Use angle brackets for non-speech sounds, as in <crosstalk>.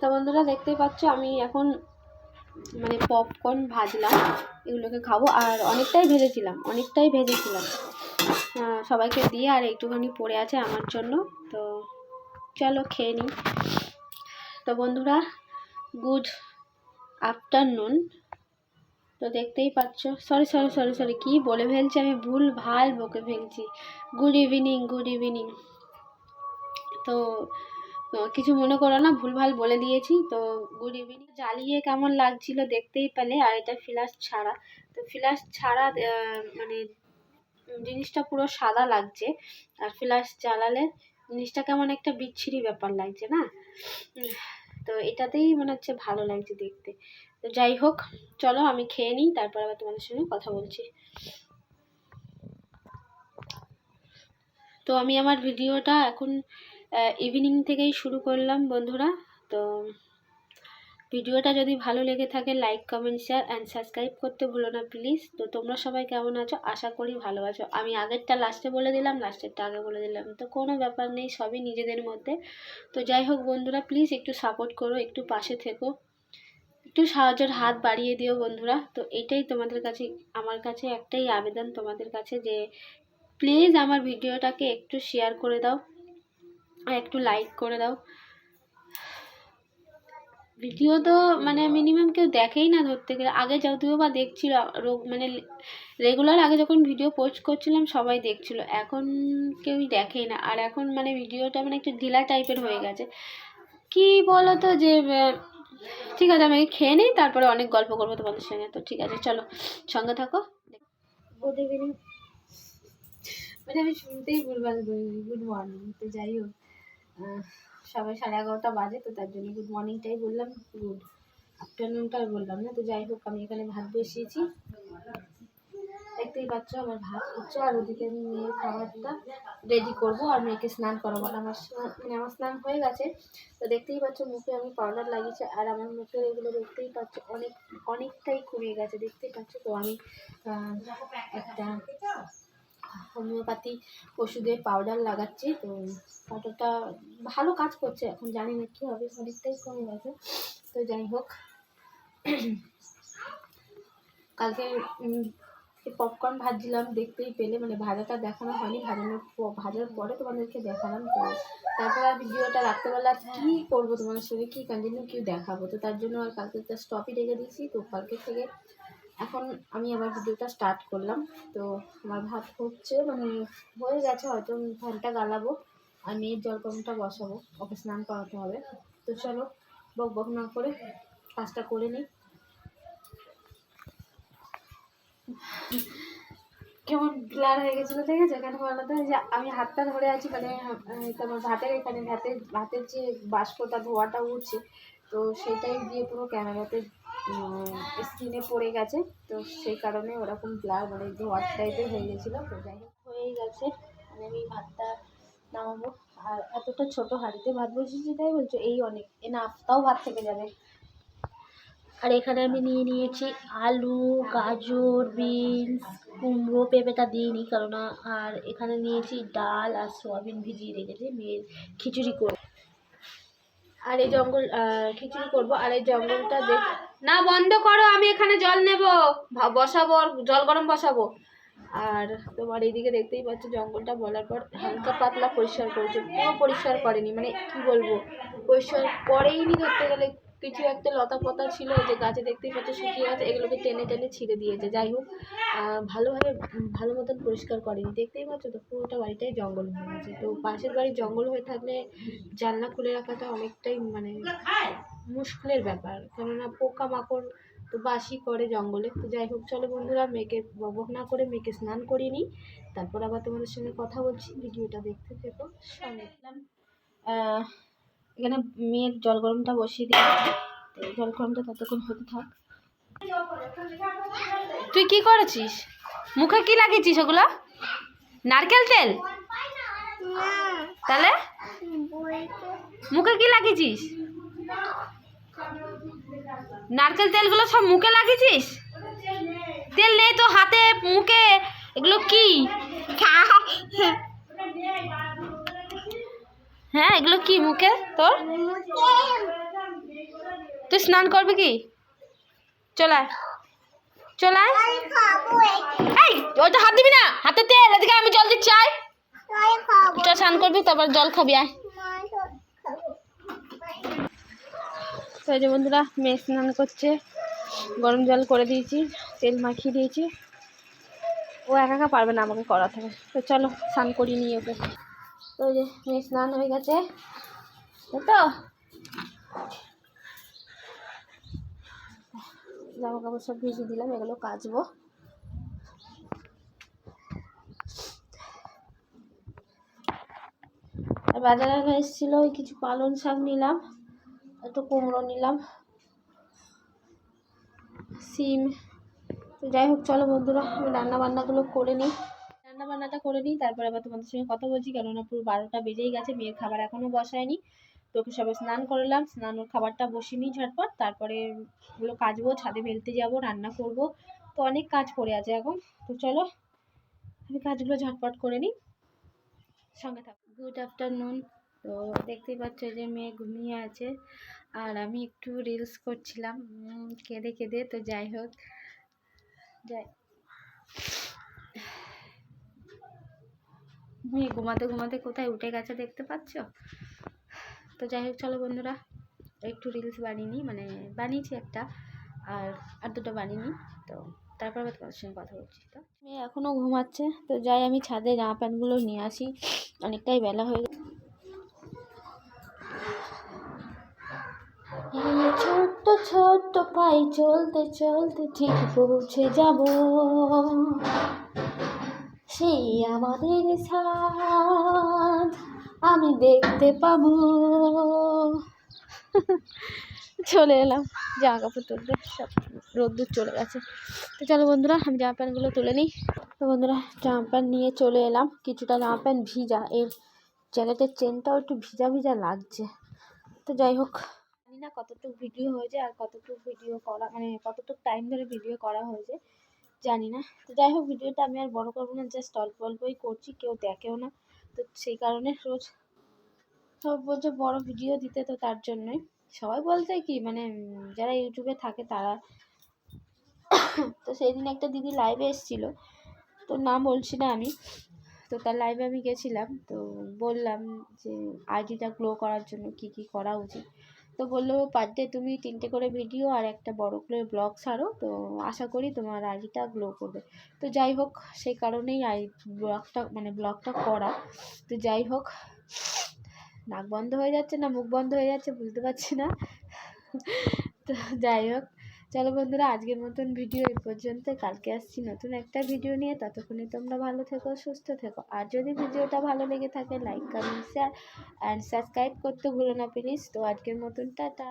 তা বন্ধুরা দেখতেই পাচ্ছ, আমি এখন মানে পপকর্ন ভাজলাম, এগুলোকে খাব। আর অনেকটাই ভেজেছিলাম অনেকটাই ভেজেছিলাম। সবাইকে দিয়ে আর একটুখানি পড়ে আছে আমার জন্য। তো চলো খেয়ে নিই। তো বন্ধুরা গুড আফটারনুন তো দেখতেই পাচ্ছ সরি সরি সরি সরি কী বলে ফেলছি আমি? ভুল, ভালো বকে ফেলছি। গুড ইভিনিং গুড ইভিনিং তো কিছু মনে করো না, ভুলভাল বলে দিয়েছি। তো গুড ইভিনিং জ্বালিয়ে কেমন লাগছিল দেখতেই পেলে, আর এটা ফ্ল্যাশ ছাড়া। তো ফ্ল্যাশ ছাড়া মানে জিনিসটা পুরো সাদা লাগছে। আর ফ্ল্যাশ জ্বালালে জিনিসটা কেমন একটা বিচ্ছিরি ব্যাপার লাগছে না? তো এটাতেই মনে হচ্ছে ভালো লাগছে দেখতে। তো যাই হোক, চলো আমি খেয়ে নিই, তারপর আবার তোমাদের সঙ্গে কথা বলছি। তো আমি আমার ভিডিওটা এখন ইভিনিং থেকেই শুরু করলাম বন্ধুরা। তো ভিডিওটা যদি ভালো লেগে থাকে like comment share and subscribe করতে ভুলো না প্লিজ তো তোমরা সবাই কেমন আছো? আশা করি ভালো আছো। আমি আগেরটা লাস্টে বলে দিলাম লাস্টেরটা আগে বলে দিলাম। তো কোনো ব্যাপার নেই, সবই নিজেদের মধ্যে। তো যাই হোক বন্ধুরা প্লিজ একটু সাপোর্ট করো, একটু পাশে থেকো। একটু সাহায্যের হাত বাড়িয়ে দিও বন্ধুরা। তো এটাই তোমাদের কাছে, আমার কাছে একটাই আবেদন তোমাদের কাছে যে প্লিজ আমার ভিডিওটাকে একটু শেয়ার করে দাও। আর একটু লাইক করে দাও। ভিডিও তো মানে মিনিমাম কেউ দেখেই না ধরতে গেলে। আগে যদিও বা দেখছিল মানে রেগুলার আগে যখন ভিডিও পোস্ট করছিলাম, সবাই দেখছিল। এখন কেউই দেখেই না। আর এখন মানে ভিডিওটা মানে একটু ঢিলা টাইপের হয়ে গেছে। কি বলো তো যে ঠিক আছে, আমি খেয়ে নিই, তারপরে অনেক গল্প করব তোমাদের সঙ্গে। তো ঠিক আছে, চলো, সঙ্গে থাকো। মানে আমি শুনতেই ভুলভাল গুড মর্নিং তো যাই হোক। সবাই সাড়ে এগারোটা বাজে, তো তার জন্য গুড মর্নিংটাই বললাম গুড আফটারনুনটা আর বললাম না, তো যাই হোক, আমি এখানে ভাত বসিয়েছি। দেখতেই পাচ্ছ আমার ভাত হচ্ছে, আর ওদিকে আমি মেয়ের খাবারটা রেডি করব, আর মেয়েকে স্নান করাবো। আমার মানে আমার স্নান হয়ে গেছে, তো দেখতেই পাচ্ছ মুখে আমি পাউডার লাগিয়েছি, আর আমার মুখে এগুলো দেখতেই পাচ্ছ অনেক, অনেকটাই কমে গেছে, দেখতেই পাচ্ছ তো আমি একটা হোমিওপ্যাথি ওষুধের পাউডার লাগাচ্ছি, তো পাউডারটা ভালো কাজ করছে, এখন জানি না কী হবে, অনেকটাই কমে গেছে, তো যাই হোক। কালকে পপকর্ন ভাজছিলাম, দেখতেই পেলে মানে ভাজাটা দেখানো হয়নি, ভাজানোর ভাজার পরে তোমাদেরকে দেখালাম, তো তারপর আর ভিডিওটা রাত্রেবেলা কী করব তোমাদের সঙ্গে কী কন্টিনিউ কি দেখাবো? তো তার জন্য আর কালকে স্টপই রেখে দিয়েছি, তো কালকে থেকে এখন আমি আমার ভিডিওটা স্টার্ট করলাম। তো আমার ভাত হচ্ছে মানে হয়ে গেছে, হয়তো ফ্যানটা গালাবো আর মেয়ের জলকমটা বসাবো, ওকে স্নান করাতে হবে। তো চলো, বক বক না করে কাজটা করে নিই। কেমন ব্লার হয়ে গেছিল ঠিক আছে কেন বলো তো? যে আমি হাতটা ধরে আছি মানে তোমার ভাতের এখানে, ভাতের ভাতের যে বাষ্পটা, ধোয়াটা উঠছে, তো সেটাই দিয়ে পুরো ক্যামেরাতে স্ক্রিনে পড়ে গেছে। তো সেই কারণে ওরকম ব্লার মানে ধোয়ার টাইপের হয়ে গেছিল। তো যাই হোক হয়েই গেছে। মানে আমি ভাতটা নামাবো। আর এতটা ছোট হাঁড়িতে ভাত বসিয়েছি তাই বলছো? এই অনেক এ না তাও ভাত থেকে যাবে। আর এখানে আমি নিয়ে নিয়েছি আলু, গাজর, বিনস, কুমড়ো পেঁপেটা দিইনি কারণ আর এখানে নিয়েছি ডাল আর সোয়াবিন ভিজিয়ে রেখেছি, মেয়ের খিচুড়ি করব আর এই জঙ্গল খিচুড়ি করব। আর এই জঙ্গলটা দেখ না বন্ধ করো আমি এখানে জল নেব। বসাবো আর জল গরম বসাবো। আর তোমার এইদিকে দেখতেই পাচ্ছ জঙ্গলটা বলার পর হালকা পাতলা পরিষ্কার করেছে। পুরো পরিষ্কার করেনি মানে কি বলব? পরিষ্কার করেইনি ধরতে গেলে। কিছু একটা লতা পাতা ছিল যে গাছে দেখতেই পাচ্ছ শুকিয়ে গেছে, এগুলোকে টেনে টেনে ছিঁড়ে দিয়েছে। যাই হোক ভালোভাবে ভালো মতন পরিষ্কার করেনি। দেখতেই পাচ্ছ তো, পুরোটা বাড়িটাই জঙ্গল হয়ে গেছে। তো পাশের বাড়ি জঙ্গল হয়ে থাকলে জানলা খুলে রাখাটা অনেকটাই মানে মুশকিলের ব্যাপার। কেননা পোকা মাকড় তো বাসি করে জঙ্গলে। তো যাই হোক, চলো বন্ধুরা, মেয়েকে বকবক না করে মেয়েকে স্নান করিয়ে নিই। তারপর আবার তোমাদের সঙ্গে কথা বলছি, ভিডিওটা দেখতে থেকো। সঙ্গে এখানে মেয়ের জল গরমটা বসিয়ে দিই। তো জল গরমটা ততক্ষণ হতে থাক। তুই কি করেছিস? মুখে কি লাগিয়েছিস ওগুলো? নারকেল তেল? তাহলে? মুখে কি লাগিয়েছিস? নারকেল তেলগুলো সব মুখে লাগিয়েছিস? তেল নেই তো হাতে মুখে। এগুলো কি? <laughs> হ্যাঁ এগুলো কি মুখে? তোর? তুই স্নান করবি কি? চলায় চলায় এই ওইটা হাত দিবি না? হাতে তেল এদিকে আমি জল দিচ্ছি আয়। চল স্নান করবি তারপর জল খাবি আয়। তো যে বন্ধুরা মেয়ে স্নান করছে। গরম জল করে দিয়েছি তেল মাখিয়ে দিয়েছি। ও একা একা পারবে না আমাকে করাতে হবে তো চলো স্নান করিয়ে নিয়ে ওকে। তো যে মেয়ে স্নান হয়ে গেছে। তো জামা কাপড় সব ভিজিয়ে দিলাম, এগুলো কাচবো। আর বাজারে এসেছিল ওই কিছু পালং শাক নিলাম, একটু কুমড়ো নিলাম, সিম। যাই হোক, চলো বন্ধুরা, আমি রান্না বান্নাগুলো করে নিই। রান্না বান্নাটা করে নিই, তারপরে আবার তোমাদের সঙ্গে কথা বলছি, কেননা পুরো বারোটা বেজেই গেছে, মেয়ের খাবার এখনও বসায়নি। তোকে সবাই স্নান করলাম, স্নান ওর খাবারটা বসিয়ে নিই ঝটপট, তারপরে ওগুলো কাচবো ছাদে ফেলতে যাব, রান্না করব। তো অনেক কাজ পড়ে আছে এখন, তো চলো আমি কাজগুলো ঝটপট করে নিই। সঙ্গে থাকো। গুড আফটারনুন তো দেখতেই পাচ্ছ যে মেয়ে ঘুমিয়ে আছে, আর আমি একটু রিলস করছিলাম কেঁদে কেঁদে, তো যাই হোক। যাই। মেয়ে ঘুমাতে ঘুমাতে কোথায় উঠে গেছে দেখতে পাচ্ছ? তো যাই হোক, চলো বন্ধুরা, একটু রিলস বানিয়ে নিই মানে বানিয়েছি একটা, আর আর দুটো বানিয়ে নিই, তো তারপর আবার তোমার সঙ্গে কথা বলছি, তো। মেয়ে এখনও ঘুমাচ্ছে, তো যাই, আমি ছাদে জামা প্যান্টগুলো নিয়ে আসি, অনেকটাই বেলা হয়ে গেছে। ছোট্ট ছোট্ট পাই চলতে চলতে ঠিক পৌঁছে যাব। সেই আমাদের সাথ, আমি দেখতে পাবো। চলে এলাম। জামা কাপড় তুলতে, সব রোদ্দুর চলে গেছে। তো চলো বন্ধুরা, আমি জামা প্যান্টগুলো তুলে নিই। তো বন্ধুরা, জামা প্যান্ট নিয়ে চলে এলাম। কিছুটা জামা প্যান্ট ভিজা, এর জ্যাকেটের চেনটাও একটু ভিজা ভিজা লাগছে। তো যাই হোক, জানি না কতটুকু ভিডিও হয়েছে আর কতটুকু ভিডিও করা মানে কতটুকু টাইম ধরে ভিডিও করা হয়েছে। জানি না। তো যাই হোক, ভিডিওটা আমি আর বড় করব না জাস্ট অল্প অল্পই করছি, কেউ দেখেও না। তো সেই কারণে রোজ সব বলছে বড় ভিডিও দিতে, তো তার জন্যই। সবাই বলতে কি মানে যারা ইউটিউবে থাকে তারা। তো সেই দিন একটা দিদি লাইভে এসেছিল, তো নাম বলছি না আমি। তো তার লাইভে আমি গেছিলাম, তো বললাম যে আইডিটা গ্লো করার জন্য কি কি করা উচিত। তো বলল পার ডে তুমি তিনটে করে ভিডিও আর একটা বড়ো করে ব্লগ ছাড়ো। তো আশা করি তোমার আইডিটা গ্লো করবে। তো যাই হোক, সেই কারণেই আই ব্লগটা মানে ব্লগটা করা। তো যাই হোক, নাক বন্ধ হয়ে যাচ্ছে না, মুখ বন্ধ হয়ে যাচ্ছে, বুঝতে পারছি না। তো যাই হোক চলো বন্ধুরা, আজকের মতন ভিডিও এই পর্যন্ত। কালকে আসছি নতুন একটা ভিডিও নিয়ে। ততক্ষণে তোমরা ভালো থেকো, সুস্থ থেকো। আর যদি ভিডিওটা ভালো লেগে থাকে like comment share and subscribe করতে ভুলো না প্লিজ তো আজকের মতন, টাটা।